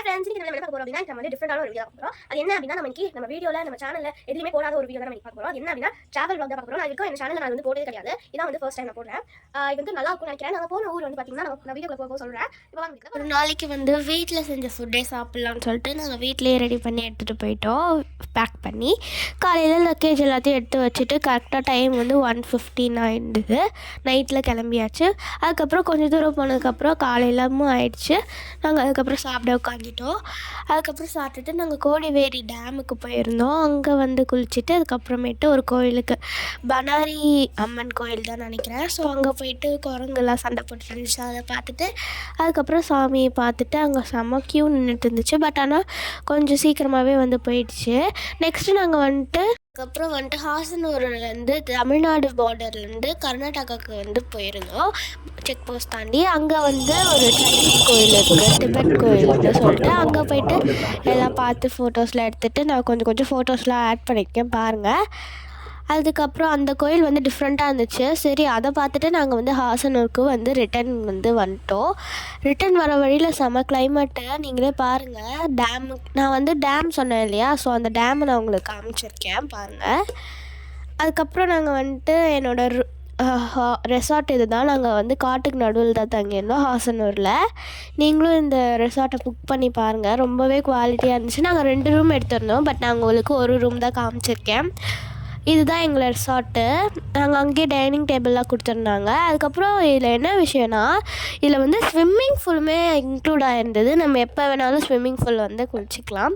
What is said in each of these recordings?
Hi friends நம்ம என்ன பார்க்க போறோம் அப்படின்னா நம்ம வந்து டிஃப்ரெண்டான ஒரு வீடியோ பார்க்க போறோம். அது என்ன அப்படின்னா நம்ம இன்னைக்கு நம்ம வீடியோல நம்ம சேனல்ல எதுவுமே போடாத ஒரு வீடியோ நம்ம பார்க்க போறோம். அது என்ன அப்படின்னா டிராவல் vlog பார்க்க போறோம். நான் இருக்கும் என் சேனல்ல நான் வந்து போட்டே கிடையாது. இதான் வந்து ஃபர்ஸ்ட் டைம் நான் போடுறேன். இது வந்து நல்லா இருக்கும் நினைக்கிறேன். நாங்கள் போன ஊர் வந்து பார்த்தீங்கன்னா நம்ம நான் வீடியோக்குள்ள போக சொல்றேன். இப்போ ஒரு நாளைக்கு வந்து வீட்டில் செஞ்ச ஃபுட்டே சாப்பிட்லாம்னு சொல்லிட்டு நாங்கள் வீட்டிலேயே ரெடி பண்ணி எடுத்துகிட்டு போயிட்டோம். பேக் பண்ணி காலையில் லக்கேஜ் எல்லாத்தையும் எடுத்து வச்சுட்டு கரெக்டாக டைம் வந்து ஒன் ஃபிஃப்டின் ஆயிடுது நைட்டில் கிளம்பியாச்சு. அதுக்கப்புறம் கொஞ்சம் தூரம் போனதுக்கப்புறம் காலையிலமும் ஆயிடுச்சு. நாங்கள் அதுக்கப்புறம் சாப்பிட உட்காந்துட்டோம் அதுக்கப்புறம் சாப்பிட்டுட்டு நாங்கள் கோடிவேரி டேமுக்கு போயிருந்தோம். அங்கே வந்து குளிச்சுட்டு அதுக்கப்புறமேட்டு ஒரு கோயிலுக்கு பனாரி அம்மன் கோயில் தான் நினைக்கிறேன். ஸோ அங்கே போயிட்டு குரங்குலாம் சண்டை போட்டு இருந்துச்சு அதை பார்த்துட்டு அதுக்கப்புறம் சாமியை பார்த்துட்டு அங்கே செம்ம க்யூ நின்றுட்டு இருந்துச்சு. பட் ஆனால் கொஞ்சம் சீக்கிரமாகவே வந்து போயிடுச்சு. நெக்ஸ்ட்டு நாங்கள் வந்துட்டு அதுக்கப்புறம் வந்துட்டு ஹாசனூர்லேருந்து தமிழ்நாடு பார்டர்லேருந்து கர்நாடகாவுக்கு வந்து போயிருந்தோம். செக் போஸ்ட் தாண்டி அங்கே வந்து ஒரு சைனீஸ் கோயில் இருக்குது டிபெட் கோயில்னு சொல்லிட்டு அங்கே போயிட்டு எல்லாம் பார்த்து ஃபோட்டோஸ்லாம் எடுத்துகிட்டு நான் கொஞ்சம் கொஞ்சம் ஃபோட்டோஸ்லாம் ஆட் பண்ணியிருக்கேன் பாருங்கள் அதுக்கப்புறம் அந்த கோயில் வந்து டிஃப்ரெண்ட்டாக இருந்துச்சு. சரி அதை பார்த்துட்டு நாங்கள் வந்து ஹாசனூருக்கு வந்து ரிட்டன் வந்து வந்துட்டோம். ரிட்டன் வர வழியில் செம கிளைமேட்டு நீங்களே பாருங்கள் டேமு நான் வந்து டேம் சொன்னேன் இல்லையா? ஸோ அந்த டேமை நான் உங்களுக்கு காமிச்சிருக்கேன். பாருங்கள் அதுக்கப்புறம் நாங்கள் வந்துட்டு என்னோட ரெசார்ட் இது தான் நாங்கள் வந்து காட்டுக்கு நடுவில் தான் தங்கியிருந்தோம் ஹாசனூரில். நீங்களும் இந்த ரெசார்ட்டை புக் பண்ணி பாருங்கள் ரொம்பவே குவாலிட்டியாக இருந்துச்சு. நாங்கள் ரெண்டு ரூம் எடுத்திருந்தோம். பட் நான் உங்களுக்கு ஒரு ரூம் தான் காமிச்சிருக்கேன். இதுதான் எங்களோட ரெசார்ட்டு நாங்கள் அங்கேயே டைனிங் டேபிள்லாம் கொடுத்துருந்தாங்க. அதுக்கப்புறம் இதில் என்ன விஷயம்னா இதில் வந்து ஸ்விம்மிங் ஃபூலுமே இன்க்ளூட் ஆகிருந்தது நம்ம எப்போ வேணாலும் ஸ்விம்மிங் ஃபூல் வந்து குளிச்சிக்கலாம்.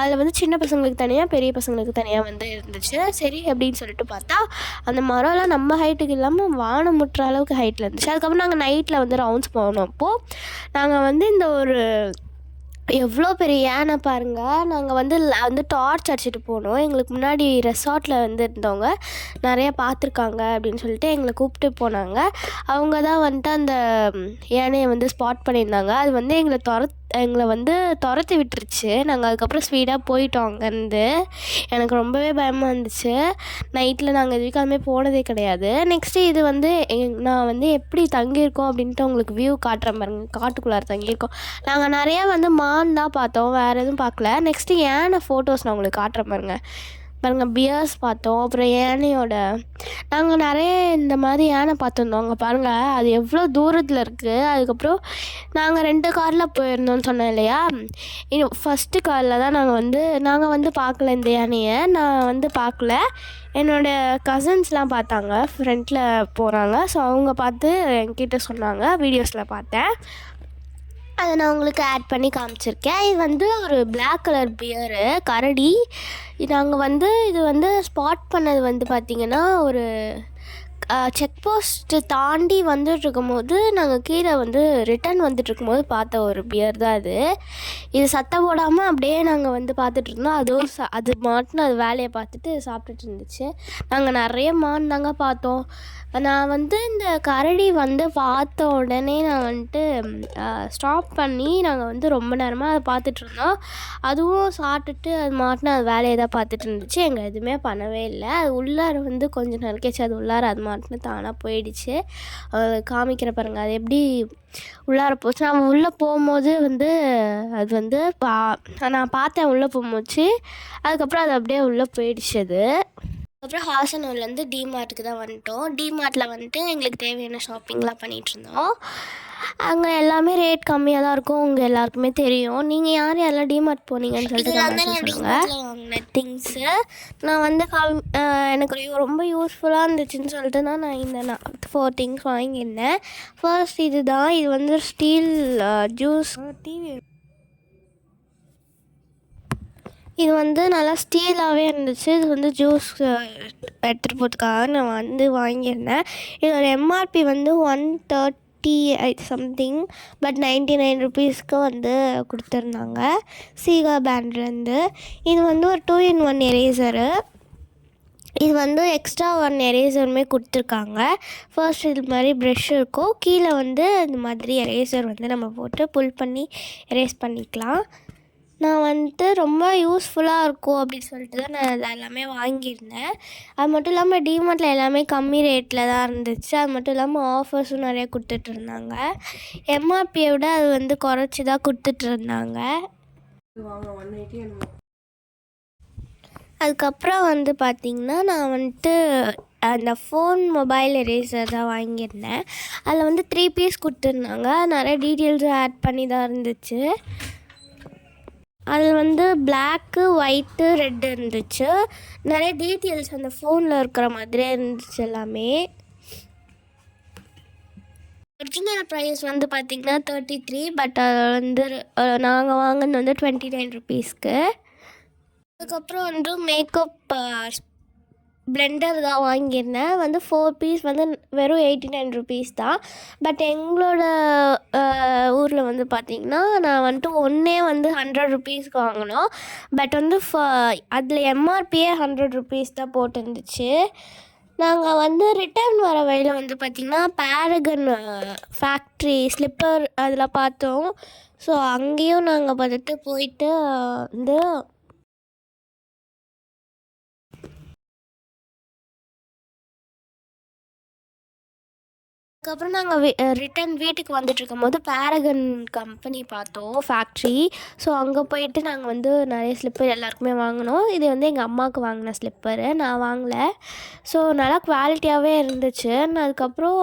அதில் வந்து சின்ன பசங்களுக்கு தனியாக பெரிய பசங்களுக்கு தனியாக வந்து இருந்துச்சு. சரி அப்படின்னு சொல்லிட்டு பார்த்தா அந்த மரம்லாம் நம்ம ஹைட்டுக்கு இல்லாமல் வானம் முட்டுற அளவுக்கு ஹைட்டில் இருந்துச்சு. அதுக்கப்புறம் நாங்கள் நைட்டில் வந்து ரவுண்ட்ஸ் போனோம் அப்போது நாங்கள் வந்து இந்த ஒரு எவ்வளோ பெரிய யானை பாருங்க நாங்கள் வந்து வந்து டார்ச் அடிச்சுட்டு போனோம். எங்களுக்கு முன்னாடி ரெசார்ட்டில் வந்து இருந்தவங்க நிறையா பார்த்துருக்காங்க அப்படின்னு சொல்லிட்டு எங்களை கூப்பிட்டு போனாங்க. அவங்க தான் வந்துட்டு அந்த யானையை வந்து ஸ்பாட் பண்ணியிருந்தாங்க. அது வந்து எங்களை துரத் எங்களை வந்து துரத்தி விட்டுருச்சு. நாங்கள் அதுக்கப்புறம் ஸ்பீடாக போயிட்டோம் அங்கேருந்து. எனக்கு ரொம்பவே பயமாக இருந்துச்சு. நைட்டில் நாங்கள் இது வரைக்கும் அதுமாதிரி போனதே கிடையாது. நெக்ஸ்ட்டு இது வந்து எங்- நான் வந்து எப்படி தங்கியிருக்கோம் அப்படின்ட்டு உங்களுக்கு வியூ காட்டுறேன் பாருங்க. காட்டுக்குள்ளார தங்கியிருக்கோம். நாங்கள் நிறையா வந்து மான் தான் பார்த்தோம். வேறு எதுவும் பார்க்கல. நெக்ஸ்ட்டு ஏன் ஃபோட்டோஸ் நான் உங்களுக்கு காட்டுறேன் பாருங்க. பாருங்கள் பியர்ஸ் பார்த்தோம். அப்புறம் யானையோட நாங்கள் நிறைய இந்த மாதிரி யானை பார்த்துருந்தோம். அங்கே பாருங்கள் அது எவ்வளோ தூரத்தில் இருக்குது அதுக்கப்புறம் நாங்கள் ரெண்டு காரில் போயிருந்தோம்னு சொன்னேன் இல்லையா? ஃபஸ்ட்டு காரில் தான் நாங்கள் வந்து நாங்கள் வந்து பார்க்கல இந்த யானையை. நான் வந்து பார்க்கல. என்னோடய கசின்ஸ்லாம் பார்த்தாங்க. ஃப்ரெண்டில் போகிறாங்க ஸோ அவங்க பார்த்து என்கிட்ட சொன்னாங்க. வீடியோஸில் பார்த்தேன். அதை நான் உங்களுக்கு ஆட் பண்ணி காமிச்சிருக்கேன். இது வந்து ஒரு பிளாக் கலர் பியரு கரடி. நாங்கள் வந்து இது வந்து ஸ்பாட் பண்ணது வந்து பார்த்திங்கன்னா ஒரு செக் போஸ்ட்டு தாண்டி வந்துட்டு இருக்கும்போது நாங்கள் கீழே வந்து ரிட்டர்ன் வந்துட்டு இருக்கும்போது பார்த்த ஒரு பியர் தான் அது இது சத்தம் போடாமல் அப்படியே நாங்கள் வந்து பார்த்துட்டு இருந்தோம் அதுவும் ச அது மாட்டுன்னு அது வேலையை பார்த்துட்டு சாப்பிட்டுட்டு இருந்துச்சு. நாங்கள் நிறைய மான் தாங்க பார்த்தோம். நான் வந்து இந்த கரடி வந்து பார்த்த உடனே நான் வந்துட்டு ஸ்டாப் பண்ணி நாங்கள் வந்து ரொம்ப நேரமாக அதை பார்த்துட்டு இருந்தோம் அதுவும் சாப்பிட்டுட்டு அது மாட்டின அது வேலையை தான் பார்த்துட்டு இருந்துச்சு. எங்கள் எதுவுமே பண்ணவே இல்லை. அது உள்ளார வந்து கொஞ்சம் நேரம் அது உள்ளார அது மாட்டினு தானாக போயிடுச்சு. காமிக்கிற பாருங்க அது எப்படி உள்ளார போச்சு. நான் உள்ளே போகும்போது வந்து அது வந்து பா நான் பார்த்தேன் உள்ளே போகும்போச்சு. அதுக்கப்புறம் அது அப்படியே உள்ளே போயிடுச்சு அது. அப்புறம் ஹாசனூர்லேருந்து டிமார்ட்டுக்கு தான் வந்துட்டோம். டிமார்ட்டில் வந்துட்டு எங்களுக்கு தேவையான ஷாப்பிங்லாம் பண்ணிகிட்டு இருந்தோம். அங்கே எல்லாமே ரேட் கம்மியாக தான் இருக்கும். உங்கள் எல்லாருக்குமே தெரியும். நீங்கள் யார் யாரெல்லாம் டிமார்ட் போனீங்கன்னு சொல்லிட்டு சொல்லுங்கள் திங்ஸு நான் வந்து எனக்கு ரொம்ப யூஸ்ஃபுல்லாக இருந்துச்சுன்னு சொல்லிட்டு தான் நான் இந்த நான் ஃபோர் திங்ஸ் வாங்கியிருந்தேன். ஃபர்ஸ்ட் இது தான் இது வந்து ஸ்டீல் ஜூஸ் டிவி இது வந்து நல்லா ஸ்டீலாகவே இருந்துச்சு. இது வந்து ஜூஸ் எடுத்துகிட்டு போகிறதுக்காக நான் வந்து வாங்கியிருந்தேன். இதோட எம்ஆர்பி வந்து one thirty something but ninety nine ருபீஸ்க்கு வந்து கொடுத்துருந்தாங்க. சீகா பேண்ட்லேருந்து இது வந்து ஒரு டூ இன் ஒன் எரேசரு இது வந்து எக்ஸ்ட்ரா ஒன் எரேசருமே கொடுத்துருக்காங்க. ஃபர்ஸ்ட் இது மாதிரி ப்ரெஷ் இருக்கும். கீழே வந்து இந்த மாதிரி எரேசர் வந்து நம்ம போட்டு புல் பண்ணி எரேஸ் பண்ணிக்கலாம். நான் வந்துட்டு ரொம்ப யூஸ்ஃபுல்லாக இருக்கும் அப்படின்னு சொல்லிட்டு தான் நான் அதை எல்லாமே வாங்கியிருந்தேன். அது மட்டும் இல்லாமல் டிமார்ட்டில் எல்லாமே கம்மி ரேட்டில் தான் இருந்துச்சு. அது மட்டும் இல்லாமல் ஆஃபர்ஸும் நிறைய கொடுத்துட்டு இருந்தாங்க. எம்ஆர்பியை விட அது வந்து குறைச்சி தான் கொடுத்துட்டு இருந்தாங்க. அதுக்கப்புறம் வந்து பார்த்திங்கன்னா நான் வந்துட்டு அந்த ஃபோன் மொபைல் எரேசர் தான் வாங்கியிருந்தேன். அதில் வந்து த்ரீ பீஸ் கொடுத்துருந்தாங்க. நிறைய டீட்டெயில்ஸும் ஆட் பண்ணி தான் இருந்துச்சு. அதில் வந்து பிளாக்கு ஒயிட்டு ரெட்டு இருந்துச்சு. நிறைய டீட்டெயில்ஸ் அந்த ஃபோனில் இருக்கிற மாதிரியே இருந்துச்சு எல்லாமே. ஒரிஜினல் ப்ரைஸ் வந்து பார்த்திங்கன்னா தேர்ட்டி த்ரீ பட் அது வந்து நாங்கள் வாங்கினது வந்து டுவெண்ட்டி நைன் ருபீஸ்க்கு அதுக்கப்புறம் வந்து மேக்கப் பிளெண்டர் தான் வாங்கியிருந்தேன். வந்து ஃபோர் பீஸ் வந்து வெறும் எயிட்டி நைன் ருபீஸ் தான். பட் எங்களோட ஊரில் வந்து பார்த்திங்கன்னா நான் வந்துட்டு ஒன்றே வந்து ஹண்ட்ரட் ருபீஸ்க்கு வாங்கினோம். பட் வந்து ஃப அதில் எம்ஆர்பியே ஹண்ட்ரட் ருபீஸ் தான் போட்டிருந்துச்சு. நாங்கள் வந்து ரிட்டர்ன் வர வழியில் வந்து பார்த்திங்கன்னா பேரகன் ஃபேக்ட்ரி ஸ்லிப்பர் அதில் பார்த்தோம். ஸோ அங்கேயும் நாங்கள் பார்த்துட்டு போயிட்டு வந்து அதுக்கப்புறம் நாங்கள் வீ ரிட்டன் வீட்டுக்கு வந்துட்டு இருக்கும்போது பேரகன் கம்பெனி பார்த்தோம் ஃபேக்ட்ரி ஸோ அங்கே போயிட்டு நாங்கள் வந்து நிறைய ஸ்லிப்பர் எல்லாருக்குமே வாங்கினோம். இது வந்து எங்கள் அம்மாவுக்கு வாங்கின ஸ்லிப்பரு நான் வாங்கலை. ஸோ நல்லா குவாலிட்டியாகவே இருந்துச்சு. நான் அதுக்கப்புறம்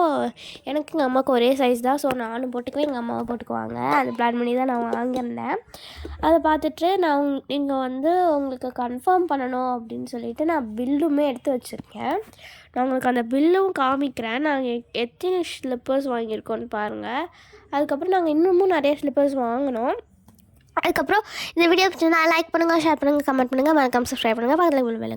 எனக்கு எங்கள் அம்மாவுக்கு ஒரே சைஸ் தான். ஸோ நானும் போட்டுக்குவேன் எங்கள் அம்மாவை போட்டுக்குவாங்க. அது பிளான் பண்ணி தான் நான் வாங்கியிருந்தேன். அதை பார்த்துட்டு நான் நீங்கள் வந்து உங்களுக்கு கன்ஃபார்ம் பண்ணணும் அப்படின்னு சொல்லிட்டு நான் பில்லுமே எடுத்து வச்சுருக்கேன். நான் உங்களுக்கு அந்த பில்லும் காமிக்கிறேன். நாங்கள் எத்தனை ஸ்லிப்பர்ஸ் வாங்கியிருக்கோன்னு பாருங்கள் அதுக்கப்புறம் நாங்கள் இன்னமும் நிறைய ஸ்லிப்பர்ஸ் வாங்கினோம். அதுக்கப்புறம் இந்த வீடியோ பிடிச்சிருந்தா லைக் பண்ணுங்கள் ஷேர் பண்ணுங்கள் கமெண்ட் பண்ணுங்கள் மறக்காமல் சப்ஸ்கிரைப் பண்ணுங்கள் பக்கத்தில் விழுவேன்